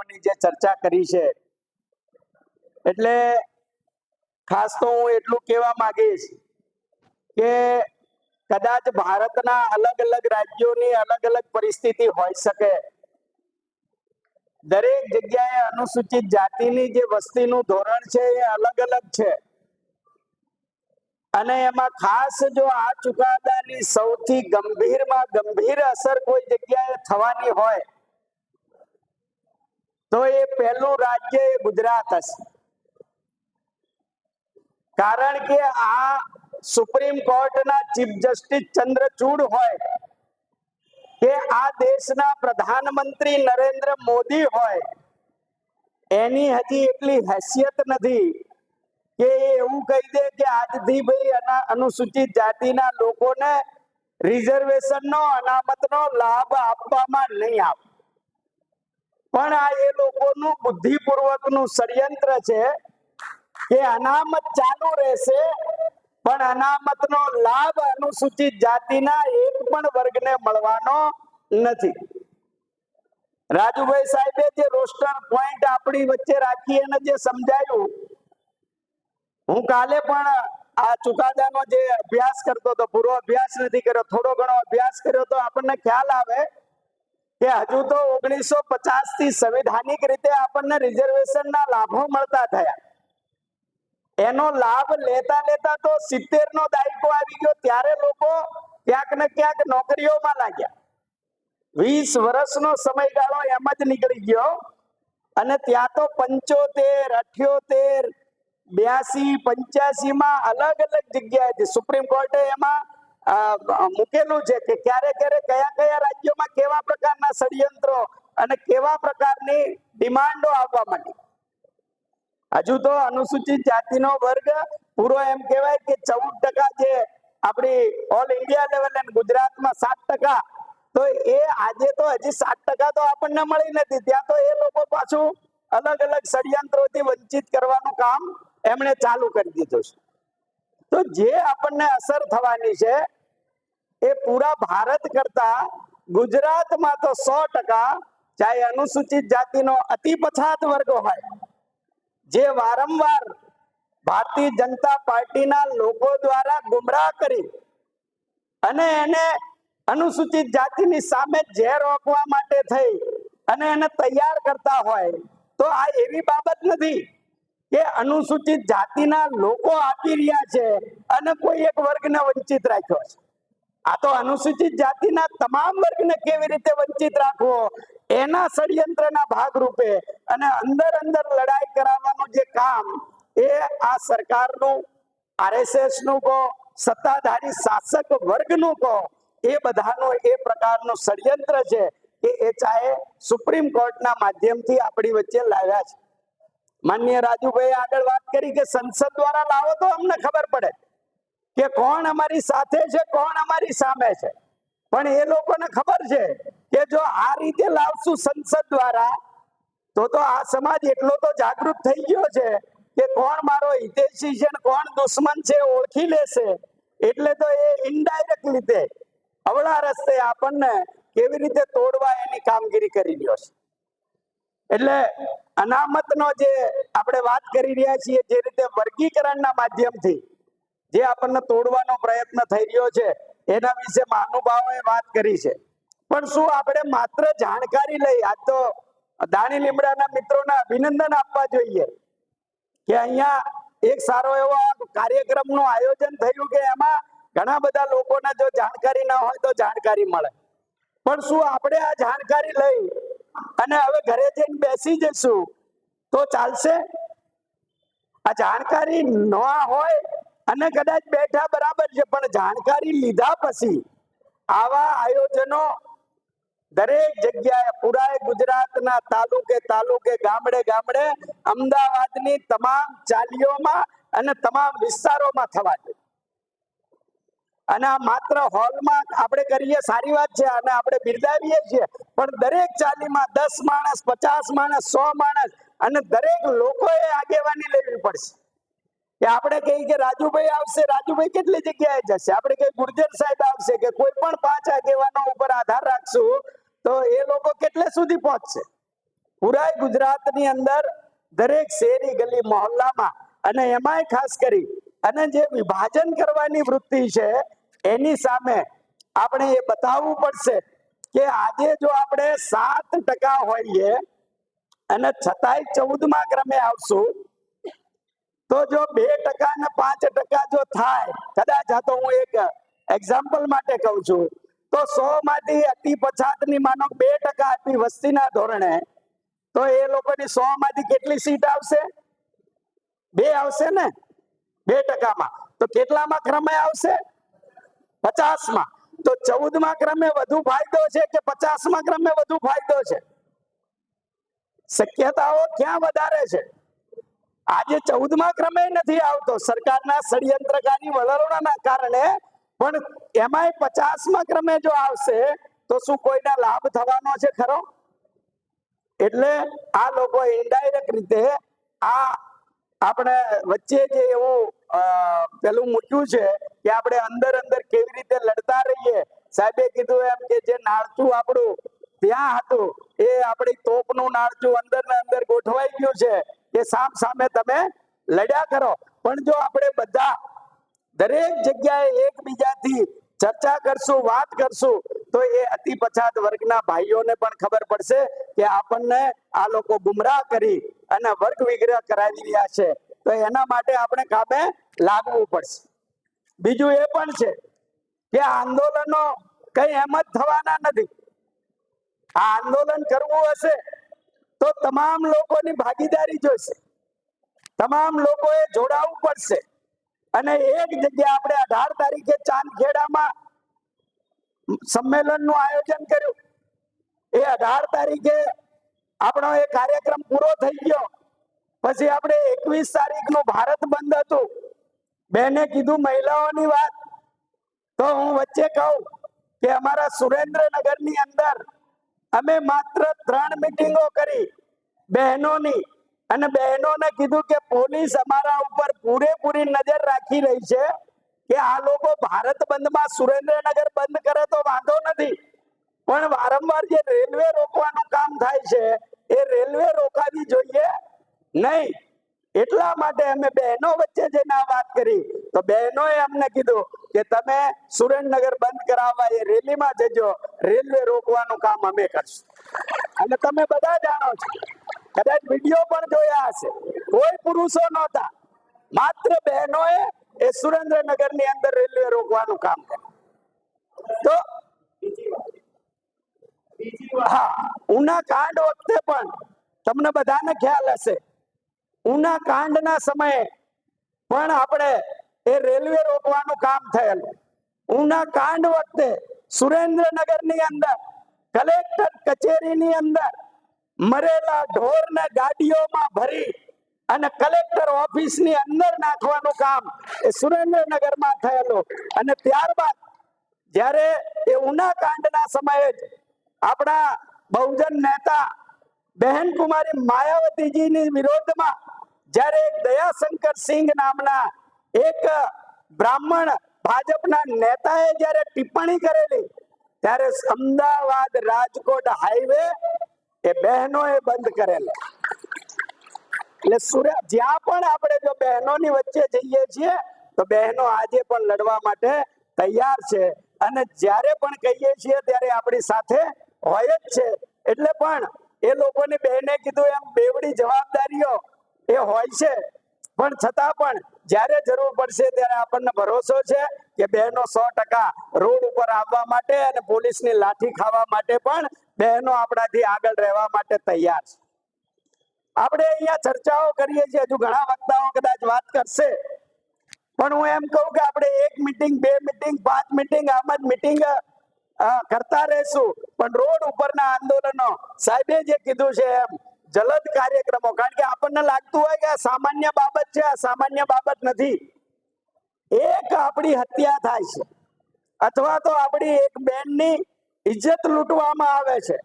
મુદ્દાઓની જે ચર્ચા કરી છે. એટલે ખાસ તો હું એટલું કહેવા માંગીશ કે કદાચ ભારતના અલગ અલગ રાજ્યોની અલગ અલગ પરિસ્થિતિ હોઈ શકે. દરેક જગ્યાએ અનુસૂચિત જાતિની જે વસ્તીનું ધોરણ છે એ અલગ અલગ છે. અને એમાં ખાસ જો આ ચુકાદાની સૌથી ગંભીરમાં ગંભીર અસર કોઈ જગ્યાએ થવાની હોય તો એ પહેલું રાજ્ય એ ગુજરાત હશે. કારણ કે આ સુપ્રીમ કોર્ટના ચીફ જસ્ટિસ ચંદ્રચૂડ હોય કે આ દેશના પ્રધાનમંત્રી નરેન્દ્ર મોદી હોય, એની હજી એટલી હેસિયત નથી કે એ એવું કહી દે કે આજથી ભાઈ અનુસૂચિત જાતિના લોકોને રિઝર્વેશનનો અનામતનો લાભ આપવામાં નહીં આવે. પણ આ એ લોકોનું બુદ્ધિપૂર્વકનું ષડયંત્ર છે કે અનામત ચાલુ રહેશે, પણ અનામતનો લાભ અનુસૂચિત જાતિના એક પણ વર્ગને મળવાનો નથી. રાજુભાઈ સાહેબે જે રોસ્ટર પોઈન્ટ આપણી વચ્ચે રાખી અને જે સમજાયું, હું કાલે પણ આ ચુકાદાનો જે અભ્યાસ કરતો હતો, પૂરો અભ્યાસ નથી કર્યો, થોડો ઘણો અભ્યાસ કર્યો તો આપણને ખ્યાલ આવે કે હજુ તો ઓગણીસો પચાસથી સંવિધાનિક રીતે આપણને રિઝર્વેશનના લાભો મળતા થયા. એનો લાભ લેતા લેતા તો સિત્તેર નો દાયકો આવી ગયો, ત્યારે લોકો ક્યાંક ને ક્યાંક નોકરીઓમાં લાગ્યા. વીસ વર્ષનો સમયગાળો એમ જ નીકળી ગયો અને ત્યાં તો પંચોતેર, અઠ્યોતેર, બ્યાસી પંચ્યાસી માં અલગ અલગ જગ્યાએથી સુપ્રીમ કોર્ટે એમાં મૂકેલું છે કે ક્યારે ક્યારે કયા કયા રાજ્યોમાં કેવા પ્રકારના ષડયંત્રો અને કેવા પ્રકારની ડિમાન્ડો આવવા માંડી. હજુ તો અનુસૂચિત જાતિનો વર્ગ, પૂરો એમ કહેવાય કે ચૌદ ટકા જે આપણી ઓલ ઇન્ડિયા લેવલે ગુજરાતમાં સાત ટકા, તો એ આજે તો હજી સાત ટકા તો આપણને મળી નથી. ત્યાં તો એ લોકો પાછું અલગ અલગ ષડયંત્રોથી વંચિત કરવાનું કામ એમણે ચાલુ કરી દીધું છે. તો જે આપણને અસર થવાની છે, એ પૂરા ભારત કરતા ગુજરાતમાં તો સો ટકા ચાહે અનુસૂચિત જાતિનો અતિ પછાત વર્ગ હોય. જે વારંવાર ભારતીય જનતા પાર્ટીના લોકો દ્વારા ગુમરાહ કરી અને એને અનુસૂચિત જાતિની સામે ઝેર રોકવા માટે થઈ અને એને તૈયાર કરતા હોય, તો આ એવી બાબત નથી. કે અનુસૂચિત જાતિના લોકો આપી રહ્યા છે અને કોઈ એક વર્ગને વંચિત રાખ્યો છે. આ તો અનુસૂચિત જાતિના તમામ વર્ગને કેવી રીતે વંચિત રાખવો? એના ષડયંત્રના ભાગરૂપે અને અંદર અંદર લડાઈ કરાવવાનું જે કામ એ આ સરકારનું આરએસએસનું કહો, સત્તાધારી શાસક વર્ગનું કહો, એ બધાનો એ પ્રકારનું ષડયંત્ર છે કે એ ચાહે સુપ્રીમ કોર્ટના માધ્યમથી આપણી વચ્ચે લાવ્યા છે. માન્ય રાજુભાઈ આગળ વાત કરી કે સંસદ દ્વારા લાવો તો અમને ખબર પડે કે કોણ અમારી સાથે છે, કોણ અમારી સામે છે. પણ એ લોકોને ખબર છે કે જો આ રીતે લાવશું સંસદ દ્વારા, તો તો આ સમાજ એટલો તો જાગૃત થઈ ગયો છે કે કોણ મારો હિતેશી છે કોણ દુશ્મન છે ઓળખી લેશે. એટલે તો એ ઇનડાયરેક્ટ રીતે અવળા રસ્તે આપણને કેવી રીતે તોડવા એની કામગીરી કરી રહ્યો છે. એટલે અનામતનો જે આપણે વાત કરી રહ્યા છીએ, જે રીતે વર્ગીકરણના માધ્યમથી જે આપણને તોડવાનો પ્રયત્ન થઈ રહ્યો છે, એના વિશે મહાનુભાવોએ વાત કરી છે. પણ શું આપણે માત્ર જાણકારી લઈ, આ તો દાણી લીમડાના મિત્રોને અભિનંદન આપવા જોઈએ કે અહીંયા એક સારો એવો કાર્યક્રમનું આયોજન થયું કે એમાં ઘણા બધા લોકોને જો જાણકારી ના હોય તો જાણકારી મળે. પણ શું આપણે આ જાણકારી લઈ અને હવે ઘરે જઈને બેસી જશું તો ચાલશે? આ જાણકારી ન હોય અને કદાચ બેઠા બરાબર છે, પણ જાણકારી લીધા પછી આવા આયોજનો દરેક જગ્યાએ, પુરાય ગુજરાતના તાલુકે તાલુકે, ગામડે ગામડે, અમદાવાદની તમામ ચાલીઓમાં અને તમામ વિસ્તારોમાં થવા જોઈએ. અને આ માત્ર હોલમાં આપણે કરીએ, સારી વાત છે. અને આપણે બિરદાવીએ છીએ. પણ દરેક ચાલીમાં દસ માણસ, પચાસ માણસ, સો માણસ અને દરેક લોકોએ આગેવાની લેવી પડશે. કે આપણે કહીએ કે રાજુભાઈ આવશે, રાજુભાઈ કેટલી જગ્યાએ જશે? આપણે કહીએ ગુર્જર સાહેબ આવશે કે કોઈ પણ પાંચ આગેવાનો ઉપર આધાર રાખશું, તો એ લોકો કેટલે સુધી પહોંચશે? પુરાય ગુજરાતની અંદર દરેક શેરી, ગલી, મહોલ્લામાં અને એમાંય ખાસ કરી અને જે વિભાજન કરવાની વૃત્તિ છે એની સામે આપણે એ બતાવવું પડશે કે આજે જો આપણે સાત ટકા હોઈએ અને છતાંય ચૌદમા ક્રમે આવશું, તો જો બે ટકા ને પાંચ ટકા જો થાય, કદાચ આ તો હું એક એક્ઝામ્પલ માટે કહું છું, તો સો માંથી અતિ પછાતની માનો બે ટકા હતી વસ્તીના ધોરણે, તો એ લોકોની સો માંથી કેટલી સીટ આવશે? બે આવશે ને? બે ટકામાં. તો કેટલામાં ક્રમે આવશે? પચાસમાં. તો ચૌદમાં ક્રમે વધુ ફાયદો છે કે પચાસમા ક્રમે વધુ ફાયદો છે? શક્યતાઓ ક્યાં વધારે છે? આજે ચૌદમાં ક્રમે નથી આવતો. સરકારના ષડયંત્રકારી વલણોના કારણે, પણ એમાંય પચાસમાં ક્રમે જો આવશે, તો શું કોઈના લાભ થવાનો છે ખરો? એટલે આ લોકો ઇન્ડાયરેક્ટ રીતે આ આપણે વચ્ચે જે એવું પેલું મૂક્યું છે કે આપણે અંદર અંદર કેવી રીતે લડતા રહીએ? સાહેબે કીધું એમ કે જે નાળચું આપણું ત્યાં હતું, એ આપણી તોપનું નાળચું અંદર ને અંદર ગોઠવાઈ ગયું છે. કે સામ સામે તમે લડ્યા કરો. પણ જો આપણે બધા દરેક જગ્યાએ એકબીજાથી ચર્ચા કરશું, વાત કરશું, તો એ અતિ પછાત વર્ગના ભાઈઓને પણ ખબર પડશે કે આપણને આ લોકો ગુમરાહ કરી અને વર્ગ વિગ્રહ કરાવી રહ્યા છે. તો એના માટે આપણે કામે લાગવું પડશે. બીજું એ પણ છે કે આંદોલનો કઈ એમ જ થવાના નથી. આ આંદોલન કરવું હશે તો તમામ લોકોની ભાગીદારી જોઈશે. તમામ લોકોએ જોડાવું પડશે. અને એક જગ્યા આપણે અઢાર તારીખે ચાંદખેડામાં સંમેલનનું આયોજન કર્યું. એ અઢાર તારીખે આપણો એ કાર્યક્રમ પૂરો થઈ ગયો. પછી આપણે એકવીસ તારીખનું ભારત બંધ હતું. બેને કીધું, મહિલાઓની વાત. તો હું વચ્ચે કહું કે અમારા સુરેન્દ્રનગરની અંદર અમે માત્ર ત્રણ મિટિંગો કરી, બહેનોની. અને બહેનોને કીધું કે પોલીસ અમારા ઉપર પૂરેપૂરી નજર રાખી રહી છે કે આ લોકો ભારત બંધમાં સુરેન્દ્રનગર બંધ કરે તો વાંધો નથી. પણ વારંવાર જે રેલવે રોકવાનું કામ થાય છે, એ રેલવે રોકાવી જોઈએ નહીં. એટલા માટે અમે બહેનો વચ્ચે જઈને વાત કરી, તો બહેનોએ અમને કીધું કે તમે સુરેન્દ્રનગર બંધ કરાવવા એ રેલીમાં જજો, રેલવે રોકવાનું કામ અમે કરશું. અને તમે બધા જાણો છો, કદાચ વીડિયો પણ જોયા હશે, કોઈ પુરુષો નહોતા, માત્ર બહેનોએ એ સુરેન્દ્રનગરની અંદર રેલવે રોકવાનું કામ કર્યું. તો હા, ઉના કાંડ વખતે પણ તમને બધાને ખ્યાલ હશે ઉના કાંડના સમયે પણ આપણે એ રેલવે રોકવાનું કામ થયેલ. ઉના કાંડ વખતે સુરેન્દ્રનગરની અંદર, કલેક્ટર કચેરીની અંદર મરેલા ઢોરને ગાડીઓમાં ભરી અને કલેક્ટર ઓફિસની અંદર નાખવાનું કામ એ સુરેન્દ્રનગરમાં થયેલું. અને ત્યારબાદ જ્યારે એ ઉના કાંડના સમયે જ આપણા બહુજન નેતા બહેન કુમારી માયાવતીજીની વિરોધમાં જ્યારે દયાશંકર સિંહ નામના એક બ્રાહ્મણ ભાજપના નેતાએ જ્યારે ટિપ્પણી કરેલી, ત્યારે અમદાવાદ રાજકોટ હાઈવે એ બહેનોએ બંધ કરેલો. એટલે સુરત, જ્યાં પણ આપણે જો બહેનોની વચ્ચે જઈએ છીએ, તો બહેનો આજે પણ લડવા માટે તૈયાર છે. અને જ્યારે પણ કહીએ છીએ, ત્યારે આપણી સાથે હોય જ છે. એટલે પણ એ લોકોની બહેને કીધું એમ, બેવડી જવાબદારીઓ એ હોય છે. પણ છતાં પણ જ્યારે જરૂર પડશે ત્યારે આપણને ભરોસો છે કે બહેનો સો ટકા રોડ ઉપર આવવા માટે અને પોલીસની લાઠી ખાવા માટે પણ બહેનો આપણાથી આગળ રહેવા માટે તૈયાર છે. આપણે અહીંયા ચર્ચાઓ કરીએ છીએ, હજુ ઘણા વક્તાઓ કદાચ વાત કરશે. પણ હું એમ કહું કે આપણે એક મીટિંગ બે મીટિંગ પાંચ મીટિંગ આમ જ મીટિંગ કરતા રહેશું. પણ રોડ ઉપરના આંદોલનો, સાહેબે જે કીધું છે એમ, જલદ કાર્યક્રમો. કારણ કે આપણને લાગતું હોય કે આ સામાન્ય બાબત છે, આ સામાન્ય બાબત નથી. એક આપણી હત્યા થાય છે. અથવા તો આપણી એક બેનની ઇજ્જત લૂંટવામાં આવે છે.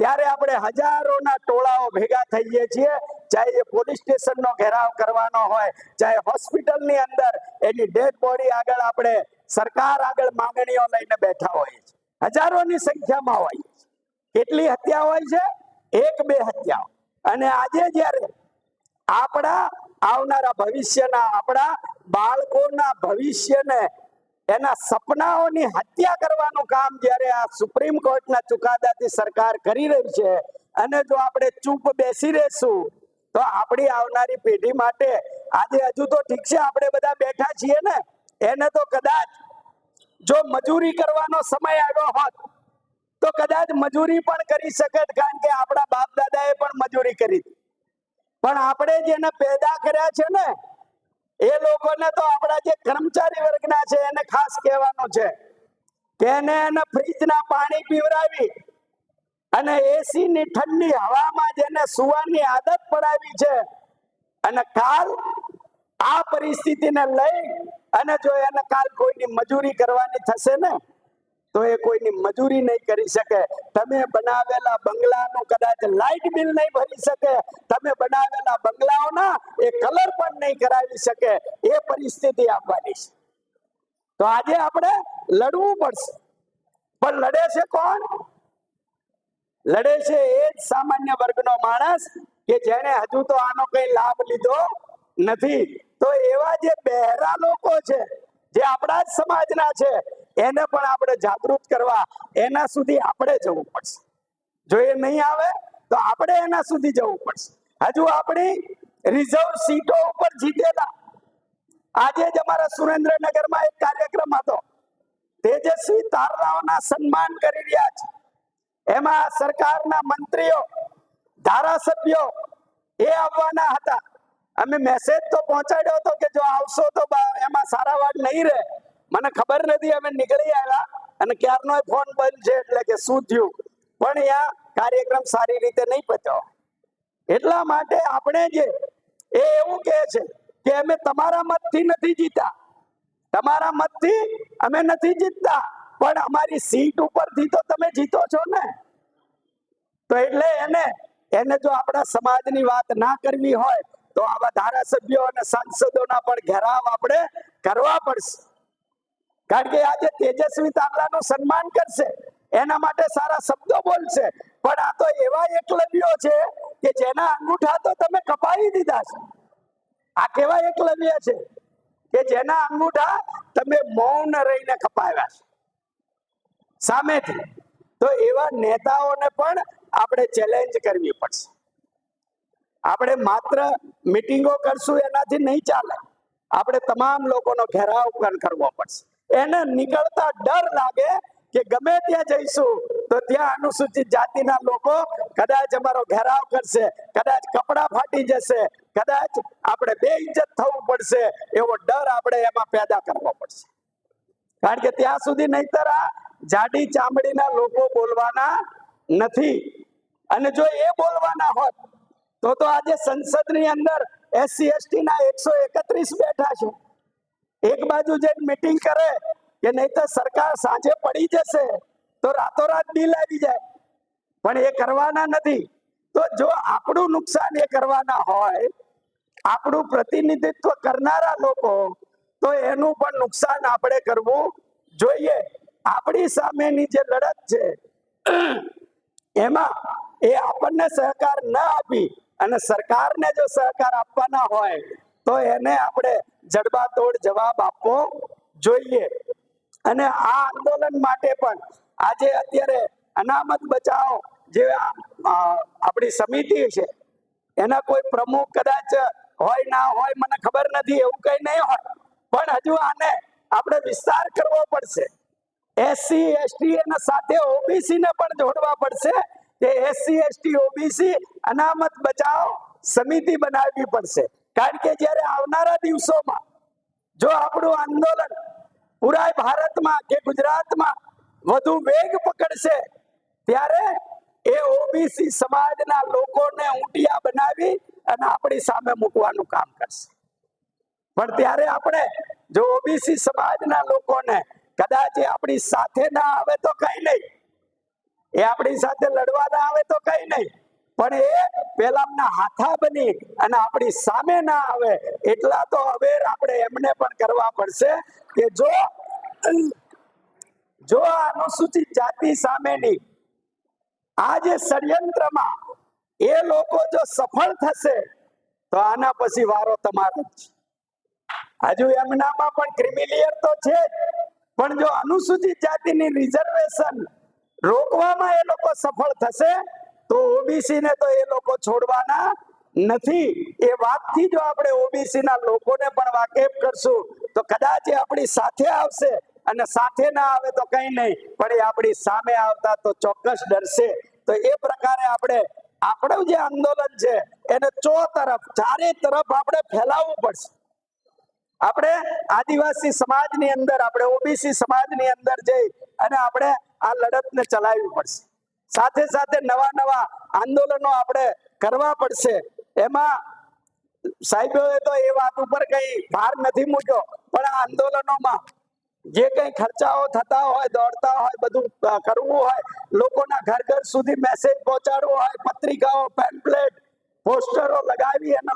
ત્યારે આપણે હજારોના ટોળાઓ ભેગા થઈએ છીએ. ચાહે એ પોલીસ સ્ટેશનનો ઘેરાવ કરવાનો હોય, ચાહે હોસ્પિટલની અંદર એની ડેડ બોડી આગળ આપણે સરકાર આગળ માંગણીઓ લઈને બેઠા હોઈએ છીએ. હજારોની સંખ્યામાં હોય કેટલી હત્યા હોય છે? એક બે હત્યા અને આજે જ્યારે આપણા આવનારા ભવિષ્યના આપણા બાળકોના ભવિષ્યને એના સપનાઓની હત્યા કરવાનું કામ જ્યારે આ સુપ્રીમ કોર્ટના ચુકાદાથી સરકાર કરી રહી છે અને જો આપણે ચૂપ બેસી રહેશું, તો આપણી આવનારી પેઢી માટે આજે હજુ તો ઠીક છે, આપણે બધા બેઠા છીએ ને? એને તો કદાચ જો મજૂરી કરવાનો સમય આવ્યો હોત, તો કદાચ મજૂરી પણ કરી શકત, કારણ કે આપણા બાપ દાદાએ પણ મજૂરી કરી પણ આપણે જેને પેદા કર્યા છે ને, એ લોકોને તો આપણા જે કર્મચારી વર્ગના છે, એને ખાસ કહેવાનું છે કે એને એને ફ્રીજના પાણી પીવડાવી અને એસી ની ઠંડી હવામાં જેને સુવાની આદત પડાવી છે. અને કાલ આ પરિસ્થિતિને લઈ અને જો એને કાલ કોઈની મજૂરી કરવાની થશે ને, તો એ કોઈની મજૂરી નહીં કરી શકે. તમે બનાવેલા બંગલાનું કદાચ લાઇટ બિલ નહીં ભરી શકે. તમે બનાવેલા બંગલાઓના એ કલર પણ નહીં કરાવી શકે. એ પરિસ્થિતિ આવવાની છે. તો આજે આપણે લડવું પડશે. પણ લડે છે કોણ? લડે છે એ જ સામાન્ય વર્ગનો માણસ કે જેને હજુ તો આનો કઈ લાભ લીધો નથી. તો એવા જે બહેરા લોકો છે, જે આપણા જ સમાજના છે, એને પણ આપણે જાગૃત કરવા એના સુધી આપણે જવું પડશે. જો એ નહીં આવે, તો આપણે એના સુધી જવું પડશે. હજુ આપણી રિઝર્વ સીટો ઉપર જીતેલા. આજે જ અમારા સુરેન્દ્રનગરમાં એક કાર્યક્રમ હતો. તેજસ્વી તારલાઓના સન્માન કરી રહ્યા છે. એમાં સરકારના મંત્રીઓ, ધારાસભ્યો એ આવવાના હતા. અમે મેસેજ તો પહોંચાડ્યો હતો કે જો આવશો તો એમાં સારા વાત નહીં રહે. મને ખબર નથી, અમે નીકળી આવ્યા અને ક્યારનો ફોન બંધ છે એટલે કે શું થયું? પણ અહીંયા કાર્યક્રમ સારી રીતે નહીં પત્યો. એટલા માટે આપણે જે, એ એવું કહે છે કે અમે તમારા મતથી નથી જીતા તમારા મતથી અમે નથી જીતતા, પણ અમારી સીટ ઉપરથી તો તમે જીતો છો ને. તો એટલે એને એને જો આપણા સમાજની વાત ના કરવી હોય તો આવા ધારાસભ્યો અને સાંસદોના પણ ઘેરાવ આપણે કરવા પડશે. કારણ કે આજે તેજસ્વી તાવલાનું સન્માન કરશે. એના માટે સારા શબ્દો બોલશે. પણ આ તો એવા એકલવ્યો છે કે જેના અંગૂઠા તો તમે કપાવી દીધા છે. આ કેવા એકલવ્ય છે? કે જેના અંગૂઠા તમે મૌન રહીને કપાવ્યા છે. સામેથી. તો એવા નેતાઓને પણ આપણે ચેલેન્જ કરવી પડશે. આપણે માત્ર મિટિંગો કરશું, એનાથી નહીં ચાલે. આપણે તમામ લોકોનો ઘેરાવ પણ કરવો પડશે. એને નીકળતા ડર લાગે કે ગમે ત્યાં જઈશું, તો ત્યાં અનુસૂચિત જાતિના લોકો કદાચ અમારો ઘેરાવ કરશે, કદાચ કપડા ફાટી જશે, કદાચ આપણે બે ઇજ્જત થવું પડશે, એવો ડર આપણે એમાં પેદા કરવો પડશે. કારણ કે ત્યાં સુધી નહીતર આ જાડી ચામડીના લોકો બોલવાના નથી. અને જો એ બોલવાના હોત તો તો આજે સંસદની અંદર એસસી એસટી ના એકસો એકત્રીસ બેઠા છે. એક બાજુ જે મીટિંગ કરે કે નહીં તો સરકાર સાંજે પડી જશે તો રાતોરાત બિલ આવી જાય. પણ એ કરવાના નથી. તો જો આપણું નુકસાન એ કરવાના હોય, આપણું પ્રતિનિધિત્વ કરનારા લોકો, તો એનું પણ નુકસાન આપણે કરવું જોઈએ. આપણી સામેની જે લડત છે, એમાં એ આપણને સહકાર ન આપી અને સરકારને જો સહકાર આપવાના હોય, તો એને આપણે જડબાતોડ જવાબ આપવો જોઈએ. અને આ આંદોલન માટે પણ આજે અત્યારે અનામત બચાવ જે આપણી સમિતિ છે, એના કોઈ પ્રમુખ કદાચ હોય ના હોય, મને ખબર નથી, એવું કઈ નહીં હોય. પણ હજુ આને આપણે વિસ્તાર કરવો પડશે. એસસી, એસટી અને સાથે ઓબીસી ને પણ જોડવા પડશે. કે એસસી, એસટી, ઓબીસી અનામત બચાવ સમિતિ બનાવવી પડશે. કારણ કે જ્યારે આવનારા દિવસોમાં જો આપણું આંદોલન પૂરા ભારતમાં કે ગુજરાતમાં વધુ વેગ પકડશે, ત્યારે એ ઓબીસી સમાજના લોકોને ઊંટિયા બનાવી અને આપણી સામે મૂકવાનું કામ કરશે. પણ ત્યારે આપણે જો ઓબીસી સમાજના લોકોને કદાચ આપણી સાથે ના આવે તો કઈ નહીં. એ આપણી સાથે લડવા ના આવે તો કઈ નહીં પણ એ પેલા હાથા બની અને આપણી સામે ના આવે એટલા તો અવેર આપણે એમને પણ કરવા પડશે કે જો જો અનુસૂચિત જાતિ સામેની આ જે ષડયંત્રમાં એ લોકો જો સફળ થશે, તો આના પછી વારો તમારો જ હજુ એમનામાં પણ ક્રિમિલિયર તો છે. પણ જો અનુસૂચિત જાતિની રિઝર્વેશન રોકવામાં એ લોકો સફળ થશે તો ઓબીસી ને તો એ લોકો છોડવાના નથી. એ વાતથી જો આપણે ઓબીસી ના લોકોને પણ વાકેફ કરશું, તો કદાચ એ આપણી સાથે આવશે અને સાથે ના આવે તો કઈ નહીં, પણ એ આપણી સામે આવતા તો ચોક્કસ ડરશે. તો એ પ્રકારે આપણે, આપણું જે આંદોલન છે, એને ચો તરફ, ચારે તરફ આપણે ફેલાવવું પડશે. આપણે આદિવાસી સમાજની અંદર, આપણે ઓબીસી સમાજની અંદર જઈ અને આપણે આ લડતને ચલાવવી પડશે. સાથે સાથે નવા નવા આંદોલનો આપણે કરવા પડશે. એમાં સાહેબોએ તો એ વાત ઉપર કઈ ભાર નથી મૂક્યો, પણ આ આંદોલનોમાં જે કઈ ખર્ચાઓ થતા હોય, દોડતા હોય, બધું કરવું હોય, લોકોના ઘર ઘર સુધી મેસેજ પહોંચાડવો હોય, પત્રિકાઓ પેમ્પલેટ પોસ્ટરો લગાવી અને